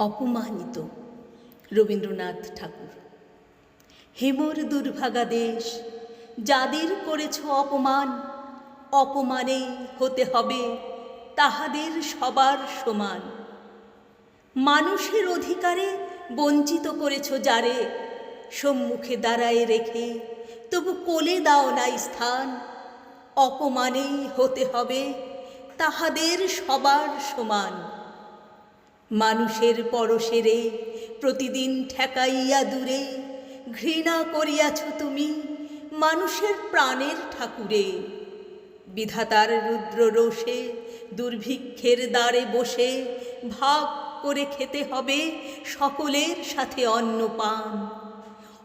অপমানিত। রবীন্দ্রনাথ ঠাকুর হেমর দুর্ভাগা দেশ, যাদের করেছ অপমান, অপমানে হতে হবে তাহাদের সবার সমান। মানুষের অধিকারে বঞ্চিত করেছ যারে, সম্মুখে দাঁড়ায় রেখে তবু কোলে দাও নাই স্থান। অপমানেই হতে হবে তাহাদের সবার সমান। মানুষের পরশেরে প্রতিদিন ঠেকাইয়া দূরে, ঘৃণা করিয়াছ তুমি মানুষের প্রাণের ঠাকুরে। বিধাতার রুদ্র রোষে দুর্ভিক্ষের দ্বারে বসে ভাগ করে খেতে হবে সকলের সাথে অন্ন পান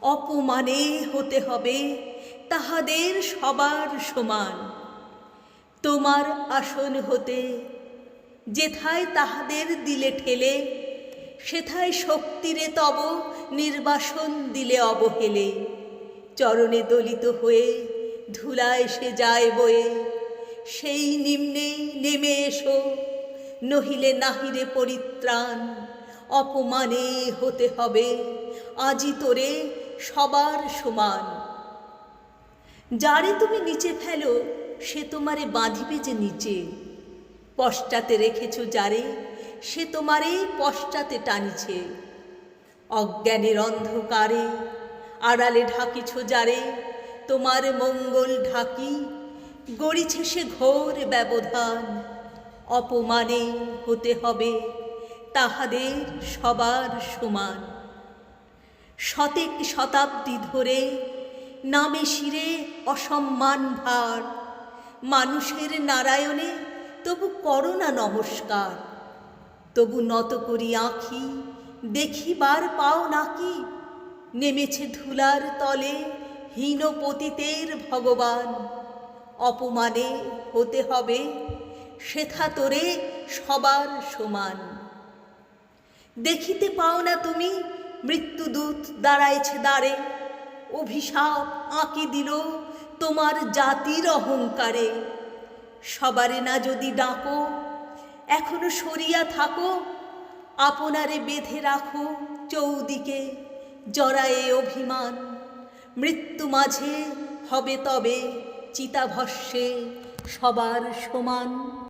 অপমানে হতে হবে তাহাদের সবার সমান। তোমার আসন হতে যেথায় তাহাদের দিলে ঠেলে, সেথায় শক্তিরে তব নির্বাসন দিলে অবহেলে। চরণে দলিত হয়ে ধুলায় সে যায় বয়ে, সেই নিম্নে নেমে এসো, নহিলে নাহিরে পরিত্রাণ, অপমানে হতে হবে, আজি তোরে সবার সমান। যারে তুমি নিচে ফেলো, সে তোমারে বাঁধিবে যে নিচে। পশ্চাতে রেখেছ যারে, সে তোমারে পশ্চাতে টানিছে। অজ্ঞানের অন্ধকারে আড়ালে ঢাকিছ যারে, তোমার মঙ্গল ঢাকি গড়িছে সে ঘোর ব্যবধান। অপমানে হতে হবে তাহাদের সবার সমান। শতেক শতাব্দী ধরে নামে শিরে অসম্মান ভার। মানুষের নারায়ণে তবু করো না নমস্কার। তবু নত করি আঁখি, দেখিবার পাও নাকি। নেমেছে ধুলার তলে হীন পতিতের ভগবান। অপমানে হতে হবে শেখা তোরে সবার সমান। দেখিতে পাও না তুমি, মৃত্যুদূত দাঁড়াইছে দাঁড়ে অভিশাপ আঁকি দিল তোমার জাতির অহংকারে। সবারে না যদি ডাকো, এখনও সরিয়া থাকো, আপনারে বেঁধে রাখো চৌদিকে জরায়ে অভিমান। মৃত্যু মাঝে হবে তবে চিতাভস্যে সবার সমান।